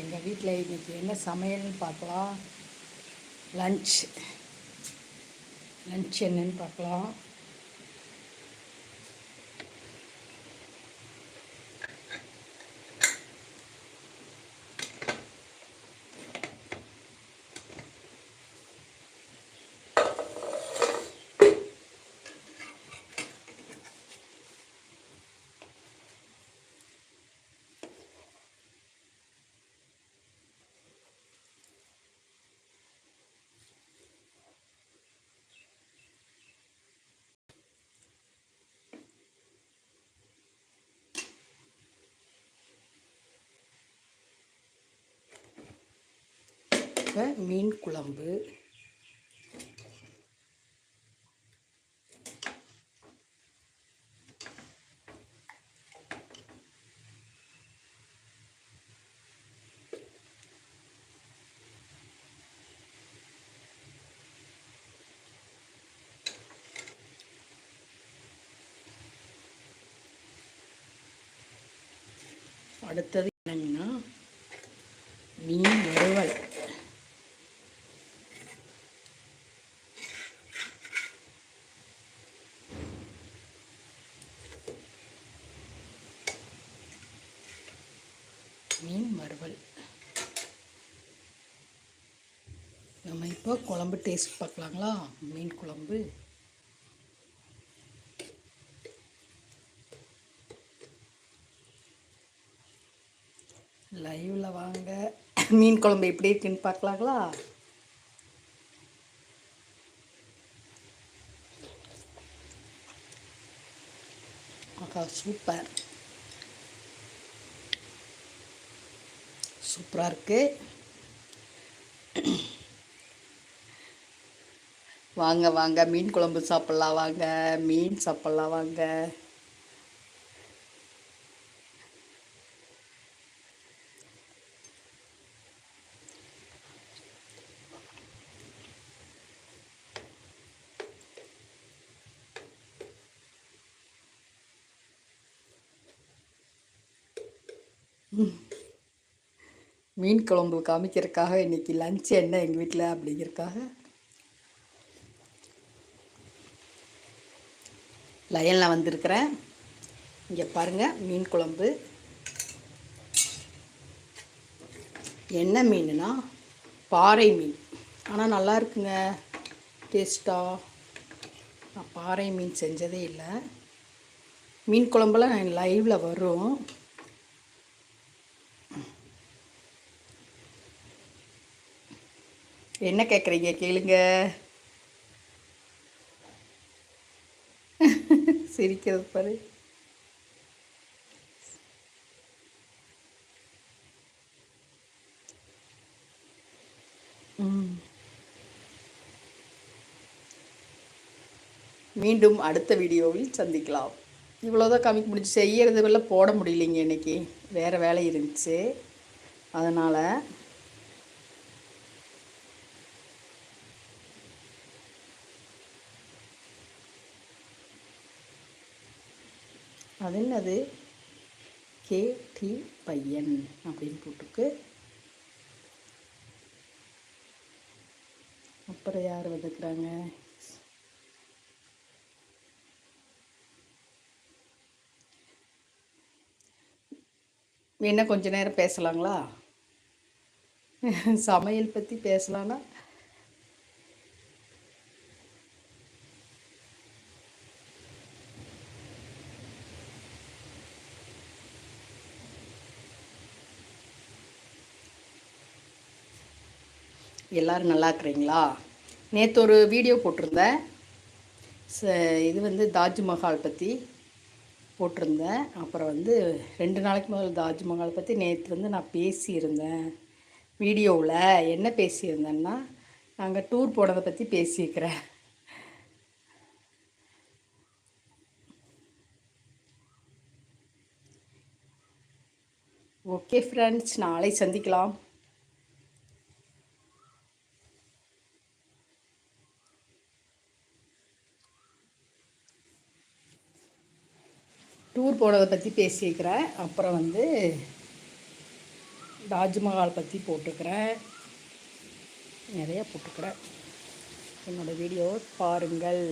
எங்கள் வீட்டில் இன்றைக்கி என்ன சமையல்னு பார்க்கலாம் லன்ச் லன்ச் என்னன்னு பார்க்கலாம் இப்போ மீன் குழம்பு. அடுத்தது இப்போ குழம்பு டேஸ்ட் பார்க்கலாங்களா? மீன் குழம்பு. லைவில் வாங்க. மீன் குழம்பு எப்படி இருக்குன்னு பார்க்கலாங்களா? ஆஹா சூப்பர் சூப்பராக இருக்குது வாங்க வாங்க. மீன் குழம்பு சாப்பிட்லாம் வாங்க. மீன் சாப்பிட்லாம் வாங்க. மீன் குழம்பு காமிக்கிறதுக்காக இன்றைக்கி லஞ்ச் என்ன எங்கள் வீட்டில் அப்படிங்கிறதுக்காக? லயனில் வந்திருக்கிறேன். இங்கே பாருங்கள் மீன் குழம்பு. என்ன மீனுனா பாறை மீன். ஆனால் நல்லா இருக்குங்க. டேஸ்ட்டாக நான் பாறை மீன் செஞ்சதே இல்லை. மீன் குழம்புலாம் நான் லைவில் வரும் என்ன கேட்குறீங்க கேளுங்க. சிரிக்கிறது பாரு. மீண்டும் அடுத்த வீடியோவில் சந்திக்கலாம். இவ்வளோதான் காமிக்க முடிஞ்சு செய்கிறது வெளில போட முடியலைங்க இன்னைக்கு. வேறு வேலை இருந்துச்சு. அதனால் அது என்னது? கே டி பையன் அப்படின்னு போட்டுருக்கு அப்புறம் யார் வந்துக்கிறாங்க வேணால் கொஞ்ச நேரம் பேசலாங்களா? சமையல் பற்றி பேசலான்னா எல்லாரும் நல்லா இருக்கிறீங்களா? நேற்று ஒரு வீடியோ போட்டிருந்தேன். ச இது வந்து தாஜ்மஹால் பற்றி போட்டிருந்தேன். அப்புறம் வந்து ரெண்டு நாளைக்கு முதல் தாஜ்மஹால் பற்றி நேற்று வந்து நான் பேசியிருந்தேன். வீடியோவில் என்ன பேசியிருந்தேன்னா நாங்கள் டூர் போனதை பற்றி பேசியிருக்கிறேன். ஓகே ஃப்ரெண்ட்ஸ் நாளை சந்திக்கலாம். டூர் போனதை பற்றி பேசியிருக்கிறேன். அப்புறம் வந்து தாஜ்மஹால் பற்றி போட்டுக்கிறேன் நிறைய போட்டுக்கிறேன் என்னோடய வீடியோ பாருங்கள்.